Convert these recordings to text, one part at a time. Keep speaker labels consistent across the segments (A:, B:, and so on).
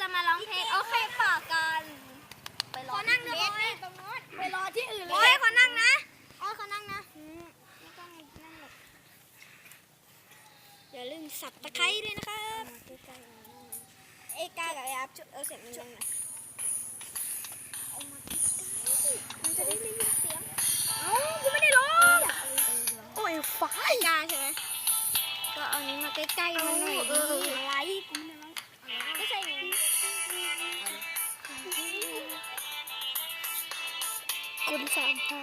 A: จะมาร้องเพลงโอเคป่ากันไปรอ
B: ขอนั่ง
A: ที่
B: ด้วย
A: อื่
B: ตรงนู้น
A: ไปรอที่อื่นเล
B: โอ้ย
A: ย
B: ขอนั่งนะโอ้ยขอนั่งนะอืมไม่ต้องนั่งหรอกอย่าลืมสับตะไคร้ด้วยนะครับเอกากับไอ้อัพช่วยเอาเสียงมันดังหน่อยเอามาใกล้ๆมันจะได้ไม่ยินเสียง
A: เอ้ากูไม่ได้ร้อง
B: อยากเอาไปร้อง
A: โอ้ยฟ้า
B: กาใช่ไหมก็เอานี้มาใกล้ๆมันหน่อย
A: คุณสามพา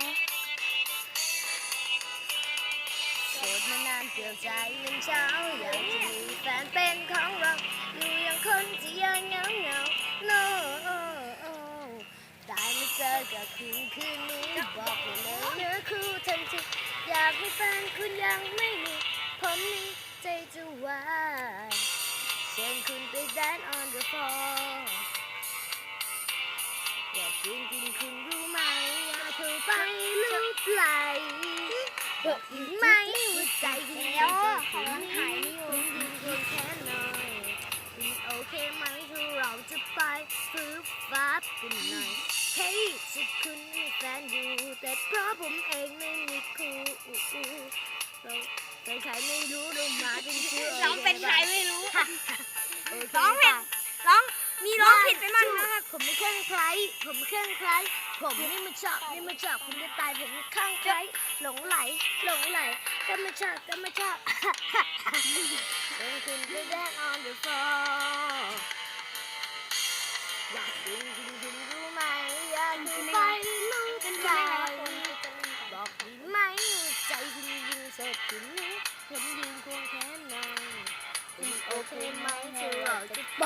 C: โสดมานานเกี่ยวใจยังเช้าอยากจะมีแฟนเป็นของเรา อยู่อย่างคนที่ยังเงาเงา no ได้มาเจอกับคุณคืนนี้บอกเลยเนื้อคู่ทันทีอยากให้แฟนคุณยังไม่มี ผมนี้ใจจะวายเชิญคุณไปแดน on the floor อ บอกอีกไหมว่าใจคุณยังจะถึงนี้คุณยืนควงแขนหน่อยคุณโอเคไหมถ้าเราจะไปฟื้นฟ้ากันหน่อยเฮ้ยสุดคุณมีแฟนอยู่แต่เพราะผมเองไม่มีคู่เราเป็นใครไม่รู้เรามาเป็นชื่
B: ร้องเป็นใครไม่รู้ร้องผิด
C: ป่ะ
B: ร้องมีร้องผิดไปมั
C: ผมไม่เคร่งใคร ผมไม่เคร่งใคร ผมนี่มันชอบนี่มันชอบผมจะตายผมข้างใคร หลงไหล หลงไหล ก็ไม่ชอบก็ไม่ชอบเป็นคุณไปแดน on the floor อยากกินกินกินรู้ไหมอยากกินไปรู้กันใจบอกดีไหมใจคุณยิงเสร็จคุณนี้ผมยืนควงแขนนอนคุณโอเคไหมถ้าเราจะไป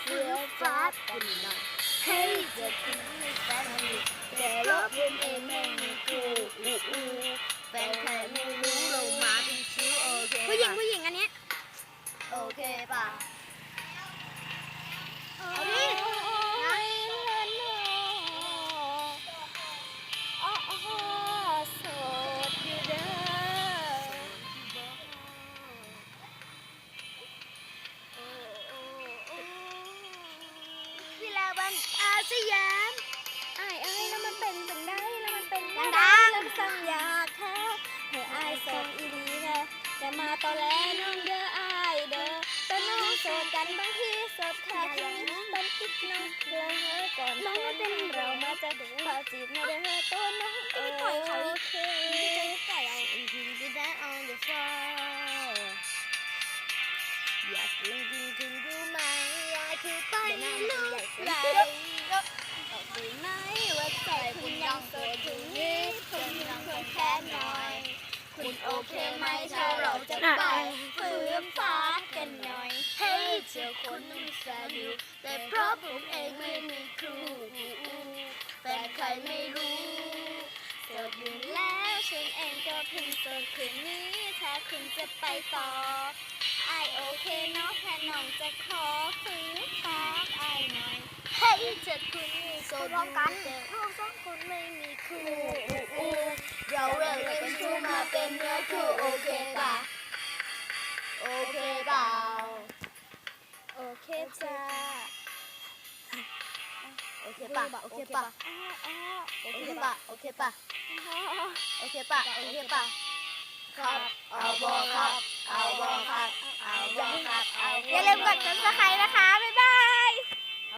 C: เฟื่อฟ้ากันหน่ อยเฮ้ยจะคุณมีแฟนอยู่แต่รถผมเองไม่มีกูอู้อู้แฟนใครไม่รู้เรามาเป็นชิวโอเค
B: ผู้หญิง
C: ปะ
B: ผู้หญิงอันเนี้ย
C: โอเคป่ะ
B: วันอาสยามไอ้ไอ้แล้วมันเป็นจังได้แล้วมันเป็นดังแล้วสังอยากแท้เธอไอ้ส่งอีดีแท้แต่มาตอนแรกน้องเด้อไอ้เด้อแต่น้องโสดกันบางทีโสดขาดที่บันติดน้องเด้อก่อนน้องมาเป็นเรามาจะดูขอจีบมาเด้อตัวน้องเออโอเคปล่อยเอา
C: And you can that on the floor อยากกินกินกิน เคไหมถ้าเราจะไปฟื้นฟ้ากันหน่อยเฮ้เจ้าคุณมีแฟนอยู่แต่เพราะผมเองไม่มีครูแฟนใครไม่รู้โสดอยู่แล้ว
B: ฉันเองก็เพิ่งโสดคืนนี้ถ้าคุณจะไปต่อไอโอเคเนาะแค่น้องจะขอฟื้นฟ้าไอหน่อย
C: เฮ้เจ็ดคุณ มีโซ
B: ร้องกัน
C: แต่เราสองคนไม่มีคู่เราเลิกเป็นชู้มาเป็นเนื้อคู่โอเคป่ะโอเคเปล่า
B: โอเคจ้า
C: โอเคป่ะโอเคป่ะ
B: อ้ออ้อ
C: โอเคป่ะโอเคป่ะ
B: อ้อ
C: โอเคป่ะโอเคป่ะครับเอาบอครับเอาบอครับเอาบอครับเอาบอ
B: อย่าลืมกด subscribe นะคะบ๊ายบ